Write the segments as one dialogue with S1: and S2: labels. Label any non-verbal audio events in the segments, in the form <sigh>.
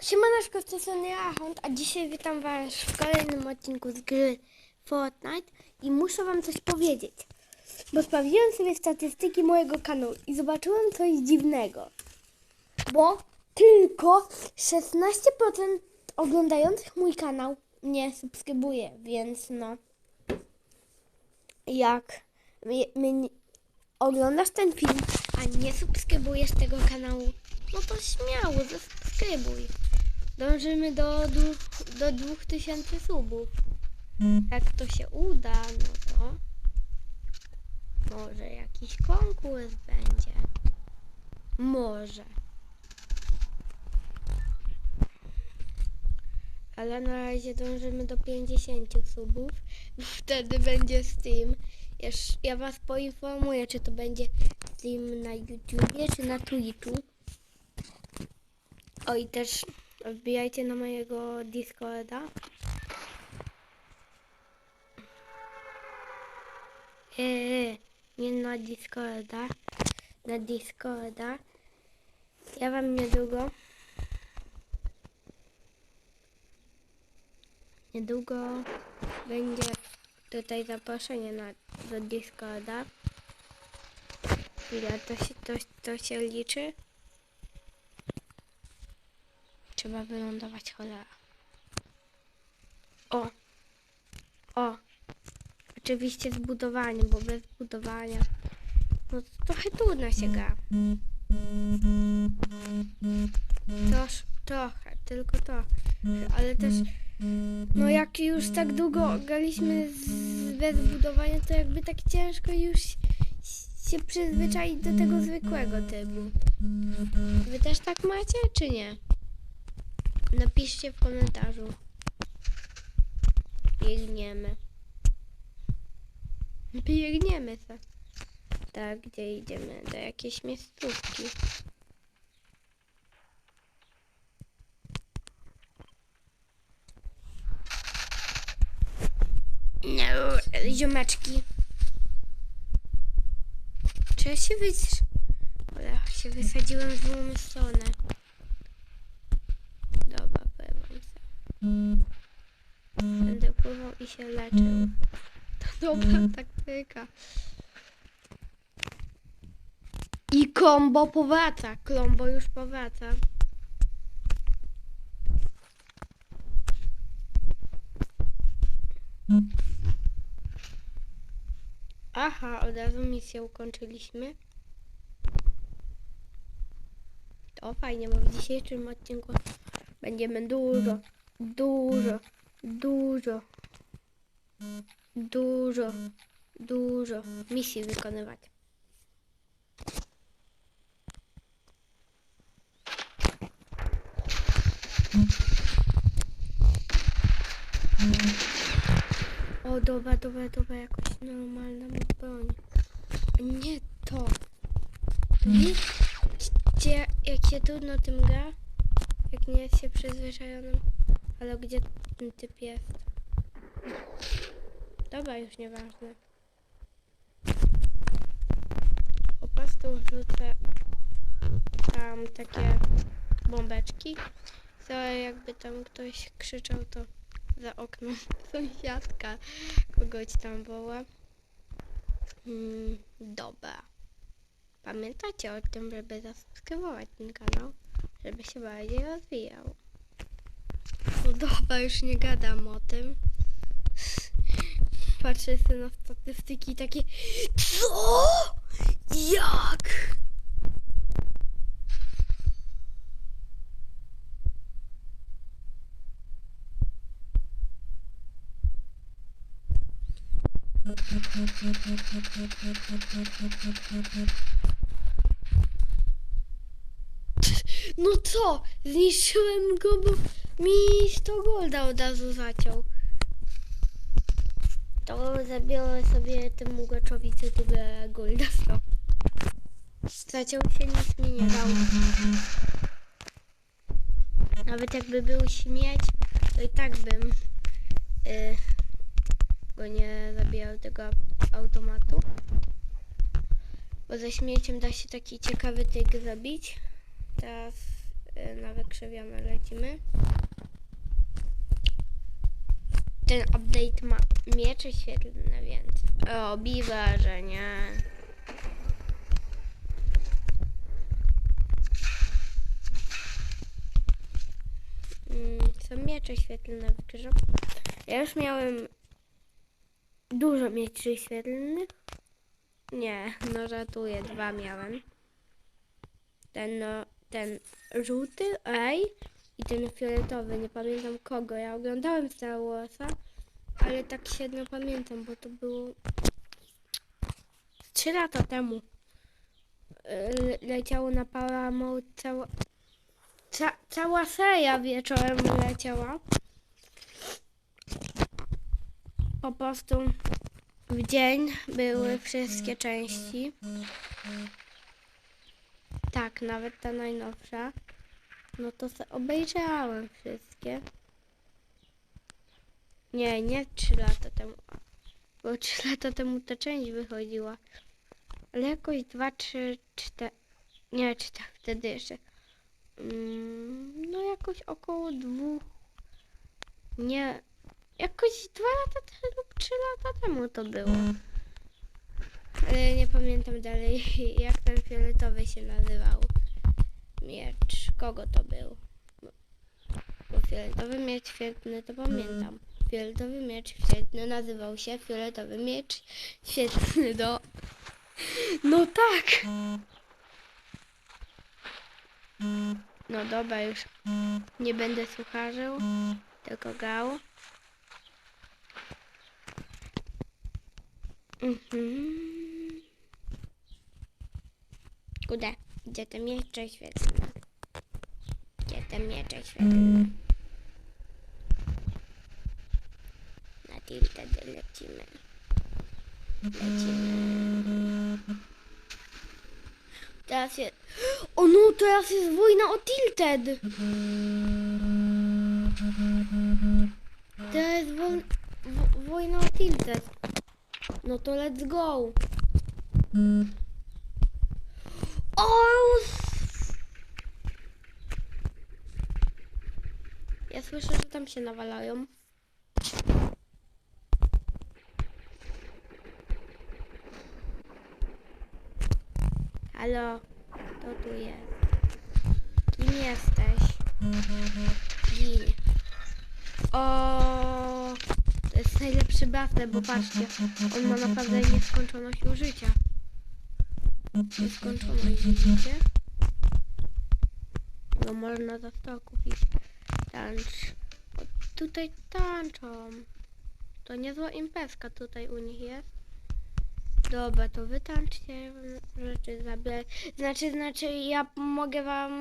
S1: Siemaneczko, z tej strony a dzisiaj witam was w kolejnym odcinku z gry Fortnite i muszę wam coś powiedzieć, bo sprawdziłem sobie statystyki mojego kanału i zobaczyłem coś dziwnego, bo tylko 16% oglądających mój kanał mnie subskrybuje, więc no, jak oglądasz ten film, a nie subskrybujesz tego kanału, no to śmiało, zasubskrybuj. Dążymy do, dwóch- do 2000 subów. Jak to się uda, no to może jakiś konkurs będzie. Może. Ale na razie dążymy do 50 subów. Wtedy będzie stream. Jaż- Ja was poinformuję, czy to będzie stream na YouTubie, czy na Twitchu. O i też wbijajcie na mojego Discorda. Eee, nie na Discorda. Na Discorda. Ja wam niedługo. Niedługo będzie tutaj zaproszenie na, do Discorda. Ile to się, to, to się liczy? Trzeba wylądować cholera. O! O! Oczywiście zbudowanie, bo bez budowania no to trochę trudno się gra. Trosz, trochę, tylko trochę. Ale też, no jak już tak długo graliśmy z, bez budowania, to jakby tak ciężko już się przyzwyczaić do tego zwykłego trybu. Wy też tak macie, czy nie? Napiszcie w komentarzu. Biegniemy. Biegniemy se. Tak, gdzie idziemy? Do jakiejś miejscówki. No, ziomeczki. Czy ja się wys... Ale się wysadziłem w złą stronę. Dobra, pływam se. Będę pływał i się leczył. To dobra taktyka. I kombo powraca. Klombo już powraca. Aha, od razu misję ukończyliśmy. To fajnie, bo w dzisiejszym odcinku będziemy dużo, dużo, dużo, dużo, dużo misji wykonywać. O, dobra, dobra, dobra, jakoś normalna broń. Nie to. Widzicie, jak się trudno tym gra? Jak nie jest się przyzwyczajonym. Ale gdzie ten typ jest? Dobra, już nieważne. Po prostu rzucę tam takie bombeczki. Co jakby tam ktoś krzyczał, to za oknem <laughs> sąsiadka kogoś tam woła. Mm, dobra. Pamiętajcie o tym, żeby zasubskrybować ten kanał, żeby się bardziej rozwijał. Dobra, już nie gadam o tym. Patrzę sobie na statystyki takie CO?! Jak?! No co? Zniszczyłem go, bo mi 100 golda od razu zaciął. To zabiorę sobie temu gaczowi, co tyle golda 100. Zaciął się, nic mi nie dał. Nawet jakby był śmieć, to i tak bym y, go nie zabijał tego automatu. Bo ze śmieciem da się taki ciekawy trik zrobić. Teraz y, na wykrzywione lecimy. Ten update ma miecze świetlne, więc że nie. Mm, Są miecze świetlne w. Ja już miałem dużo mieczy świetlnych. Nie, no żartuję, dwa miałem. Ten, no, ten żółty, ej, i ten fioletowy, nie pamiętam kogo. Ja oglądałem Star Warsa, ale tak średnio pamiętam, bo to było trzy lata temu. Le- leciało na Paramount cała, ca, cała seria wieczorem leciała. Po prostu w dzień były wszystkie części. Tak, nawet ta najnowsza. No to se obejrzałem wszystkie. Nie, nie 3 lata temu. Bo 3 <laughs> lata temu ta część wychodziła. Ale jakoś 2, 3, 4. Nie, 4 wtedy jeszcze. Mm, no jakoś około dwóch. Nie. Jakoś 2 lata temu lub 3 lata temu to było. Ale nie pamiętam dalej, <laughs> jak ten fioletowy się nazywał. Miecz. Kogo to był? Bo, fioletowy miecz świetny to pamiętam. Fioletowy miecz świetny nazywał się Fioletowy miecz świetny do... No tak! No dobra, już nie będę słucharzył, tylko grał. Mhm. Gdzie te miecze świetlne? Gdzie te miecze świetlne? Na tilted lecimy. Lecimy. Teraz jest... <gasps> O no, teraz jest wojna o tilted! Teraz jest wo- wojna o tilted. No to let's go. O! Ja słyszę, że tam się nawalają. Halo, kto tu jest? Kim jesteś? Gin. O, to jest najlepszy battle, bo patrzcie, on ma naprawdę nieskończoność użycia. Nieskończoność, widzicie? No można za to kupić tancz. O, tutaj tańczą. To niezła imprezka tutaj u nich jest. Dobra, to wy tańczcie rzeczy zabierać. Znaczy, znaczy ja mogę wam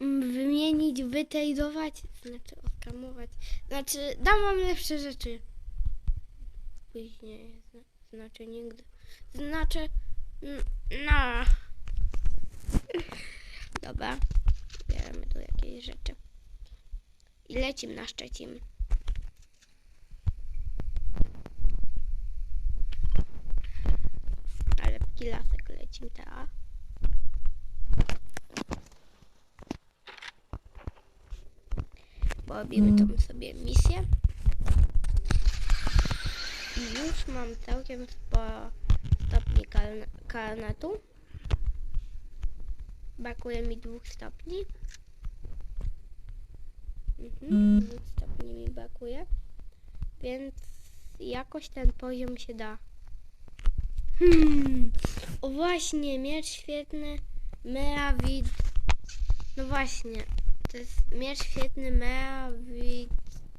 S1: mm, wymienić, wytejdować, znaczy oskamować. Znaczy, dam wam lepsze rzeczy. Później, zna- znaczy nigdy. Znaczy, no. Dobra, bierzemy tu jakieś rzeczy. I lecimy na Szczecin. Ale kilasek lecimy teraz. Porobimy tą sobie misję. I już mam całkiem sporo stopni karn- karnetu. Brakuje mi dwóch stopni. Mhm, dwóch stopni mi brakuje. Więc jakoś ten poziom się da. Hmm. O właśnie, miecz świetny, Merawid. No właśnie, to jest miecz świetny, Merawid.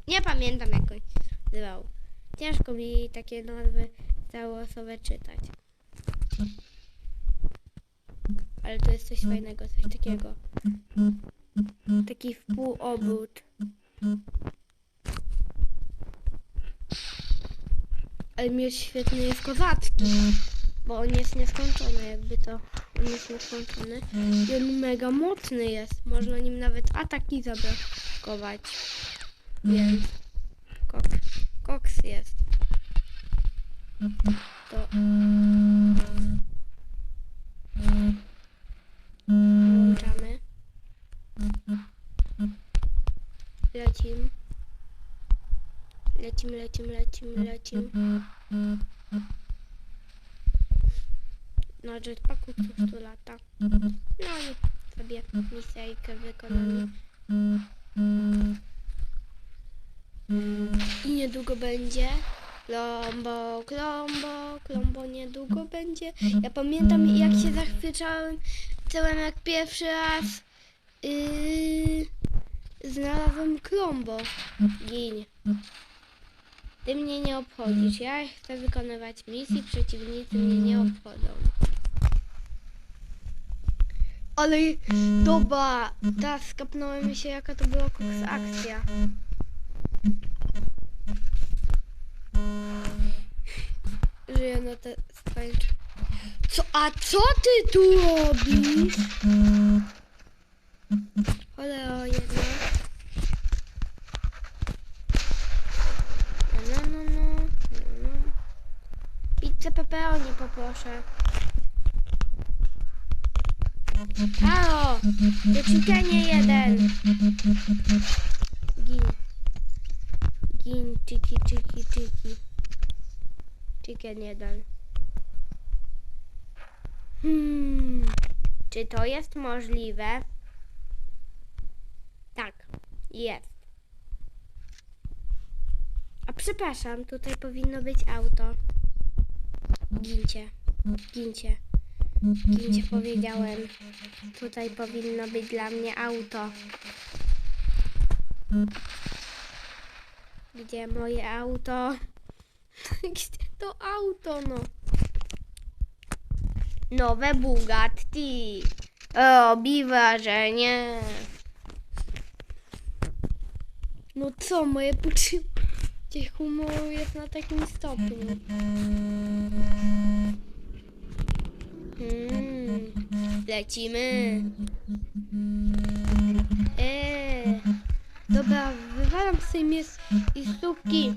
S1: Nie pamiętam jak on nazywał. Ciężko mi takie nazwy całosowe czytać. Ale to jest coś fajnego, coś takiego. Taki wpółobrót. Ale miecz świetny jest kozacki. Bo on jest nieskończony, jakby to. On jest nieskończony. I on mega mocny jest. Można nim nawet ataki zablokować. Więc. Koks. Koks jest. To. Włączamy. Lecim. Lecim, lecim, lecim, lecim. Na jetpacku cóż tu lata. No i sobie misjajkę wykonamy. I niedługo będzie. Klombo, klombo, klombo niedługo będzie. Ja pamiętam jak się zachwycałem całem jak pierwszy raz yy, znalazłem klombo. Gin. Ty mnie nie obchodzisz. Ja chcę wykonywać misji, przeciwnicy mnie nie obchodzą. Ale dobra, teraz skapnąłem się jaka to była koks akcja. Żyję na te skończy. Co? A co ty tu robisz? Cholera jedna. No, no, no, no, no. Pizzę pepperoni poproszę. Halo! Chickenie jeden! Gin. Gin, chiki, chiki, chiki. Chicken jeden. Hmm. Czy to jest możliwe? Tak, jest. A przepraszam, tutaj powinno być auto. Gincie, gincie, gincie powiedziałem. Tutaj powinno być dla mnie auto. Gdzie moje auto? <laughs> Gdzie to auto, no? Nowe Bugatti. Robi wrażenie. No co, moje poczucie humoru jest na takim stopniu. Hmm, lecimy. Eee, dobra, wywalam z tej mies- miejscówki.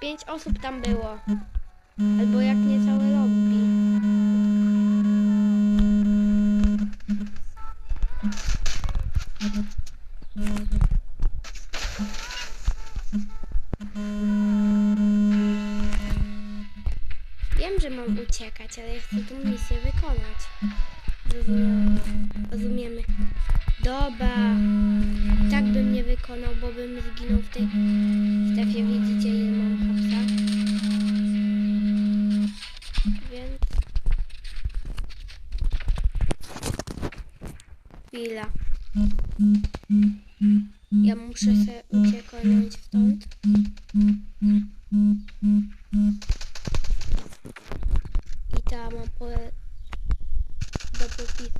S1: Pięć osób tam było. Albo jak nie całe lobby. Wiem, że mam uciekać, ale ja chcę tę misję wykonać. Rozumiemy. Rozumiemy. Dobra. Tak bym nie wykonał, bo bym zginął w tej strefie. Widzicie, muszę sobie ucieknąć stąd. I tam mam pole do popisu.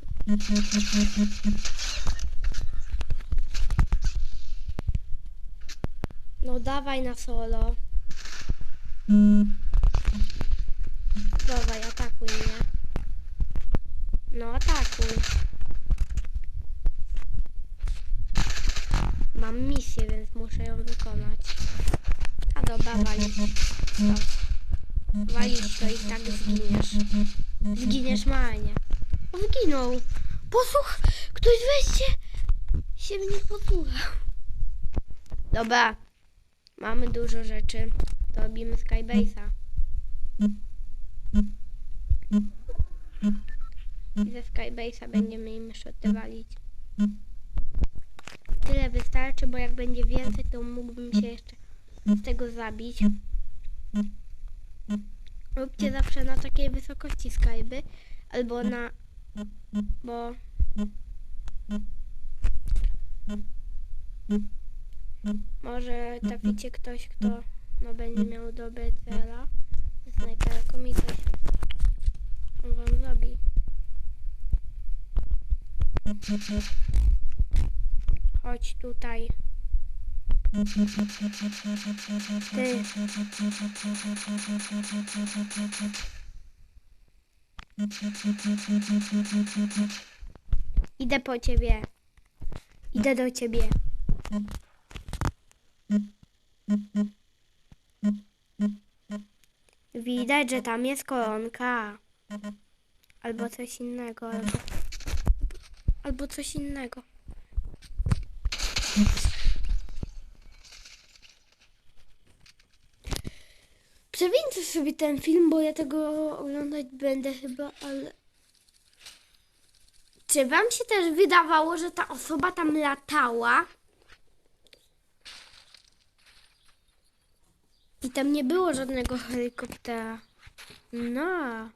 S1: No dawaj na solo. Dawaj, atakuj mnie. No atakuj. Mam misję, więc muszę ją wykonać. A dobra. No. Walisz to i tak zginiesz. Zginiesz marnie. O, Zginął. Posłuch, ktoś weźcie się mnie posłuchał. Dobra. Mamy dużo rzeczy. To robimy Skybase'a. I ze Skybase'a będziemy im szoty walić. Wystarczy, bo jak będzie więcej, to mógłbym się jeszcze z tego zabić. Róbcie zawsze na takiej wysokości Skyby, albo na... bo... Może traficie ktoś, kto no, będzie miał dobre cela ze snajperką i coś on wam zrobi. Chodź tutaj. Ty. Idę po ciebie. Idę do ciebie. Widać, że tam jest koronka. Albo coś innego. Albo, albo coś innego. Przewieńcie sobie ten film, bo ja tego oglądać będę chyba, ale... Czy wam się też wydawało, że ta osoba tam latała? I tam nie było żadnego helikoptera. No.